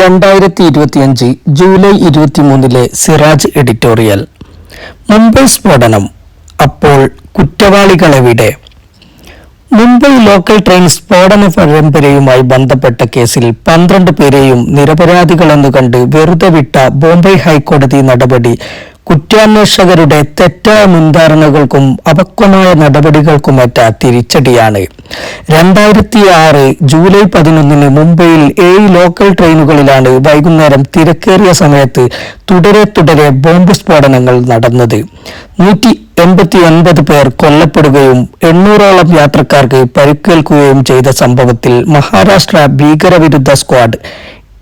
രണ്ടായിരത്തി ഇരുപത്തിയഞ്ച് ജൂലൈ ഇരുപത്തിമൂന്നിലെ സിറാജ് എഡിറ്റോറിയൽ. മുംബൈ സ്ഫോടനം അപ്പോൾ കുറ്റവാളികളെവിടെ? മുംബൈ ലോക്കൽ ട്രെയിൻ സ്ഫോടന പരമ്പരയുമായി ബന്ധപ്പെട്ട കേസിൽ പന്ത്രണ്ട് പേരെയും നിരപരാധികളെന്നു കണ്ട് വെറുതെ വിട്ട ബോംബെ ഹൈക്കോടതി നടപടി കുറ്റാന്വേഷകരുടെ തെറ്റായ മുൻധാരണകൾക്കും അപക്വമായ നടപടികൾക്കുമേറ്റ തിരിച്ചടിയാണ്. രണ്ടായിരത്തി ആറ് ജൂലൈ പതിനൊന്നിന് മുംബൈയിൽ ഏഴ് ലോക്കൽ ട്രെയിനുകളിലാണ് വൈകുന്നേരം തിരക്കേറിയ സമയത്ത് തുടരെ തുടരെ ബോംബ് സ്ഫോടനങ്ങൾ നടന്നത്. നൂറ്റി എൺപത്തി ഒൻപത് പേർ കൊല്ലപ്പെടുകയും എണ്ണൂറോളം യാത്രക്കാർക്ക് പരിക്കേൽക്കുകയും ചെയ്ത സംഭവത്തിൽ മഹാരാഷ്ട്ര ഭീകരവിരുദ്ധ സ്ക്വാഡ്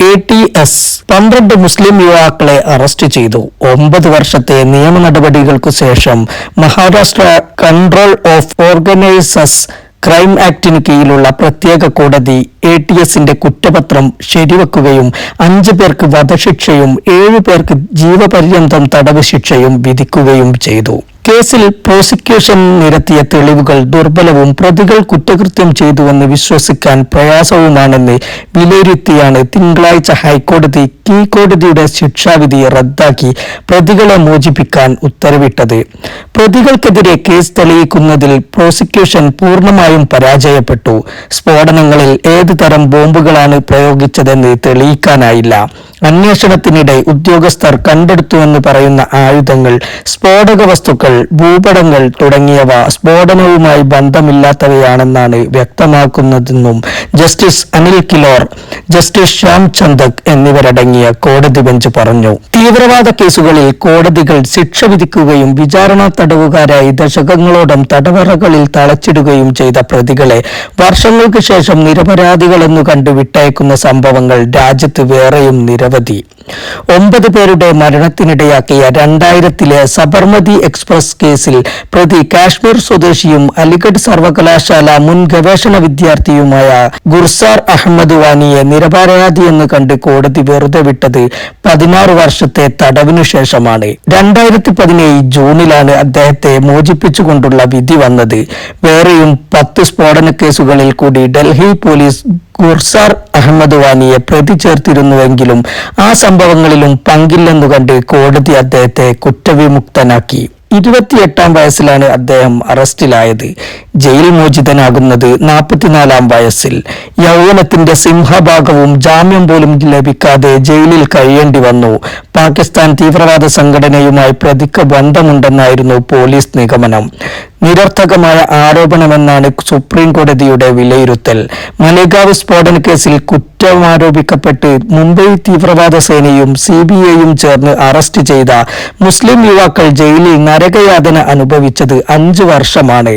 എ ടി എസ് പന്ത്രണ്ട് മുസ്ലിം യുവാക്കളെ അറസ്റ്റ് ചെയ്തു. ഒമ്പത് വർഷത്തെ നിയമ നടപടികൾക്കു ശേഷം Maharashtra control of organised crime ആക്ടിന് കീഴിലുള്ള പ്രത്യേക കോടതി എ ടി എസിന്റെ കുറ്റപത്രം ശരിവെക്കുകയും അഞ്ചു പേർക്ക് വധശിക്ഷയും ഏഴു പേർക്ക് ജീവപര്യന്തം തടവ് ശിക്ഷയും വിധിക്കുകയും ചെയ്തു. കേസിൽ പ്രോസിക്യൂഷൻ നിരത്തിയ തെളിവുകൾ ദുർബലവും പ്രതികൾ കുറ്റകൃത്യം ചെയ്തുവെന്ന് വിശ്വസിക്കാൻ പ്രയാസവുമാണെന്ന് വിലയിരുത്തിയാണ് തിങ്കളാഴ്ച ഹൈക്കോടതി കീഴ്ക്കോടതിയുടെ ശിക്ഷാവിധി റദ്ദാക്കി പ്രതികളെ മോചിപ്പിക്കാൻ ഉത്തരവിട്ടത്. പ്രതികൾക്കെതിരെ കേസ് തെളിയിക്കുന്നതിൽ പ്രോസിക്യൂഷൻ പൂർണമായും പരാജയപ്പെട്ടു. സ്ഫോടനങ്ങളിൽ ഏത് തരം ബോംബുകളാണ് പ്രയോഗിച്ചതെന്ന് തെളിയിക്കാനായില്ല. അന്വേഷണത്തിനിടെ ഉദ്യോഗസ്ഥർ കണ്ടെടുത്തുവെന്ന് പറയുന്ന ആയുധങ്ങൾ സ്ഫോടക വസ്തുക്കൾ ഭൂപടങ്ങൾ തുടങ്ങിയവ സ്ഫോടനവുമായി ബന്ധമില്ലാത്തവയാണെന്നാണ് വ്യക്തമാക്കുന്നതെന്നും ജസ്റ്റിസ് അനിൽ കിലോർ ജസ്റ്റിസ് ശ്യാം ചന്ദക് എന്നിവരടങ്ങിയ കോടതി ബെഞ്ച് പറഞ്ഞു. തീവ്രവാദ കേസുകളിൽ കോടതികൾ ശിക്ഷ വിധിക്കുകയും വിചാരണ തടവുകാരായി ദശകങ്ങളോളം തടവറകളിൽ തളച്ചിടുകയും ചെയ്ത പ്രതികളെ വർഷങ്ങൾക്ക് ശേഷം നിരപരാധികളെന്നു കണ്ട് വിട്ടയക്കുന്ന സംഭവങ്ങൾ രാജ്യത്ത് വേറെയും നിരവധി ഒമ്പത് പേരുടെ മരണത്തിനിടയാക്കിയ രണ്ടായിരത്തിലെ സബർമതി എക്സ്പ്രസ് കേസിൽ പ്രതി കാശ്മീർ സ്വദേശിയും അലിഗഡ് സർവകലാശാല മുൻ ഗവേഷണ വിദ്യാർത്ഥിയുമായ ഗുർസാർ അഹമ്മദ് വാനിയെ നിരപരാധിയെന്ന് കണ്ട് കോടതി വെറുതെ വിട്ടത് പതിനാറ് വർഷത്തെ തടവിനു ശേഷമാണ്. രണ്ടായിരത്തി പതിനേഴ് ജൂണിലാണ് അദ്ദേഹത്തെ മോചിപ്പിച്ചുകൊണ്ടുള്ള വിധി വന്നത്. വേറെയും പത്ത് സ്ഫോടന കേസുകളിൽ കൂടി ഡൽഹി പോലീസ് ഗുർസാർ അഹമ്മദ് വാനിയെ പ്രതി ചേർത്തിരുന്നുവെങ്കിലും ആ സംഭവങ്ങളിലും പങ്കില്ലെന്നു കണ്ട് കോടതി അദ്ദേഹത്തെ കുറ്റവിമുക്തനാക്കി. ഇരുപത്തിയെട്ടാം വയസ്സിലാണ് അദ്ദേഹം അറസ്റ്റിലായത്. ജയിൽ മോചിതനാകുന്നത് നാൽപ്പത്തിനാലാം വയസ്സിൽ. യൗവനത്തിന്റെ സിംഹഭാഗവും ജാമ്യം പോലും ലഭിക്കാതെ ജയിലിൽ കഴിയേണ്ടി വന്നു. പാകിസ്ഥാൻ തീവ്രവാദ സംഘടനയുമായി പ്രതിക്ക് ബന്ധമുണ്ടെന്നായിരുന്നു പോലീസ് നിഗമനം. നിരർത്ഥകമായ ആരോപണമെന്നാണ് സുപ്രീം കോടതിയുടെ വിലയിരുത്തൽ. മലേഗാവ് സ്ഫോടന കേസിൽ കുറ്റമാരോപിക്കപ്പെട്ട് മുംബൈ തീവ്രവാദ സേനയും സി ബി ഐയും ചേർന്ന് അറസ്റ്റ് ചെയ്ത മുസ്ലിം യുവാക്കൾ ജയിലിൽ നരകയാതന അനുഭവിച്ചത് അഞ്ചു വർഷമാണ്.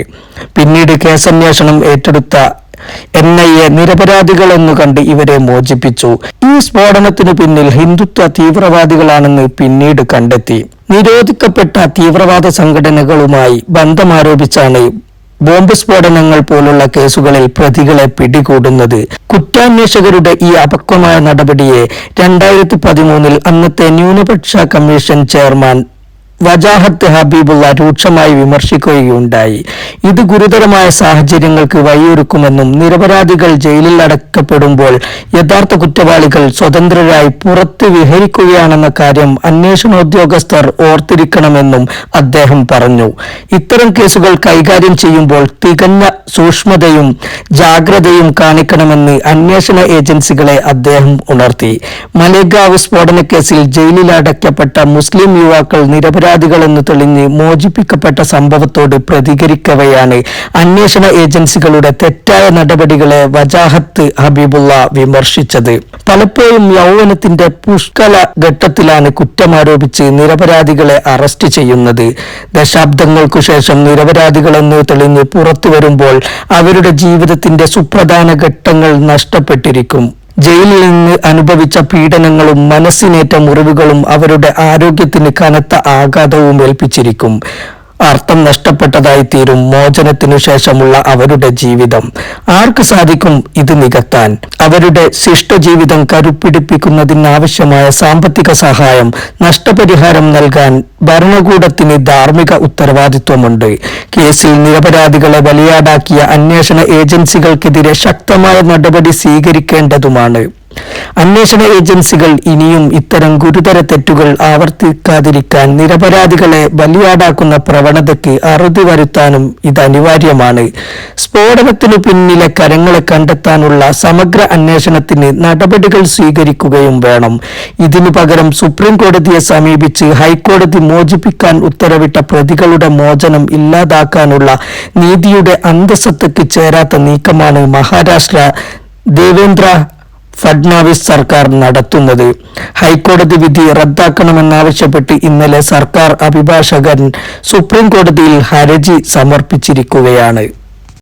പിന്നീട് കേസന്വേഷണം ഏറ്റെടുത്ത എൻ നിരപരാധികളെന്നു കണ്ട് ഇവരെ മോചിപ്പിച്ചു. ഈ സ്ഫോടനത്തിനു പിന്നിൽ ഹിന്ദുത്വ തീവ്രവാദികളാണെന്ന് പിന്നീട് കണ്ടെത്തി. നിരോധിക്കപ്പെട്ട തീവ്രവാദ സംഘടനകളുമായി ബന്ധമാരോപിച്ചാണ് ബോംബ് സ്ഫോടനങ്ങൾ പോലുള്ള കേസുകളിൽ പ്രതികളെ പിടികൂടുന്നത്. കുറ്റാന്വേഷകരുടെ ഈ അപക്വമായ നടപടിയെ രണ്ടായിരത്തി പതിമൂന്നിൽ അന്നത്തെ ന്യൂനപക്ഷ കമ്മീഷൻ ചെയർമാൻ വജാഹത്ത് ഹബീബുള്ള രൂക്ഷമായി വിമർശിക്കുകയുണ്ടായി. ഇത് ഗുരുതരമായ സാഹചര്യങ്ങൾക്ക് വഴിയൊരുക്കുമെന്നും നിരപരാധികൾ ജയിലിൽ അടക്കപ്പെടുമ്പോൾ യഥാർത്ഥ കുറ്റവാളികൾ സ്വതന്ത്രരായി പുറത്ത് വിഹരിക്കുകയാണെന്ന കാര്യം അന്വേഷണോദ്യോഗസ്ഥർ ഓർത്തിരിക്കണമെന്നും അദ്ദേഹം പറഞ്ഞു. ഇത്തരം കേസുകൾ കൈകാര്യം ചെയ്യുമ്പോൾ തികഞ്ഞ സൂക്ഷ്മതയും ജാഗ്രതയും കാണിക്കണമെന്ന് അന്വേഷണ ഏജൻസികളെ അദ്ദേഹം ഉണർത്തി. മലേഗാവ് സ്ഫോടന കേസിൽ ജയിലിൽ അടയ്ക്കപ്പെട്ട മുസ്ലിം യുവാക്കൾ നിരപരാധികളെന്ന് തെളിഞ്ഞ് മോചിപ്പിക്കപ്പെട്ട സംഭവത്തോട് പ്രതികരിക്കവെയാണ് അന്വേഷണ ഏജൻസികളുടെ തെറ്റായ നടപടികളെ വജാഹത്ത് ഹബീബുള്ള വിമർശിച്ചത്. പലപ്പോഴും യൗവനത്തിന്റെ പുഷ്കല ഘട്ടത്തിലാണ് കുറ്റമാരോപിച്ച് നിരപരാധികളെ അറസ്റ്റ് ചെയ്യുന്നത്. ദശാബ്ദങ്ങൾക്കു ശേഷം നിരപരാധികളെന്ന് തെളിഞ്ഞ് പുറത്തു വരുമ്പോൾ അവരുടെ ജീവിതത്തിന്റെ സുപ്രധാന ഘട്ടങ്ങൾ നഷ്ടപ്പെട്ടിരിക്കും. ജയിലിൽ നിന്ന് അനുഭവിച്ച പീഡനങ്ങളും മനസ്സിനേറ്റ മുറിവുകളും അവരുടെ ആരോഗ്യത്തിന് കനത്ത ആഘാതവും ഏൽപ്പിച്ചിരിക്കും. അർത്ഥം നഷ്ടപ്പെട്ടതായി തീരും മോചനത്തിനു ശേഷമുള്ള അവരുടെ ജീവിതം. ആർക്ക് സാധിക്കും ഇത് നികത്താൻ? അവരുടെ ശിഷ്ടജീവിതം കരുപ്പിടിപ്പിക്കുന്നതിനാവശ്യമായ സാമ്പത്തിക സഹായം നഷ്ടപരിഹാരം നൽകാൻ ഭരണകൂടത്തിന് ധാർമ്മിക ഉത്തരവാദിത്വമുണ്ട്. കേസിൽ നിരപരാധികളെ ബലിയാടാക്കിയ അന്വേഷണ ഏജൻസികൾക്കെതിരെ ശക്തമായ നടപടി സ്വീകരിക്കേണ്ടതുമാണ്. അന്വേഷണ ഏജൻസികൾ ഇനിയും ഇത്തരം ഗുരുതര തെറ്റുകൾ ആവർത്തിക്കാതിരിക്കാൻ നിരപരാധികളെ ബലിയാടാക്കുന്ന പ്രവണതയ്ക്ക് അറുതി വരുത്താനും ഇത് അനിവാര്യമാണ്. സ്ഫോടനത്തിനു പിന്നിലെ കരങ്ങളെ കണ്ടെത്താനുള്ള സമഗ്ര അന്വേഷണത്തിന് നടപടികൾ സ്വീകരിക്കുകയും വേണം. ഇതിനു പകരം സുപ്രീം കോടതിയെ സമീപിച്ച് ഹൈക്കോടതി മോചിപ്പിക്കാൻ ഉത്തരവിട്ട പ്രതികളുടെ മോചനം ഇല്ലാതാക്കാനുള്ള നീതിയുടെ അന്തസത്തയ്ക്ക് ചേരാത്ത നീക്കമാണ് മഹാരാഷ്ട്ര ദേവേന്ദ്ര ഫഡ്നാവിസ് സർക്കാർ നടത്തുന്നത്. ഹൈക്കോടതി വിധി റദ്ദാക്കണമെന്നാവശ്യപ്പെട്ട് ഇന്നലെ സർക്കാർ അഭിഭാഷകൻ സുപ്രീം കോടതിയിൽ ഹർജി സമർപ്പിച്ചിരിക്കുകയാണ്.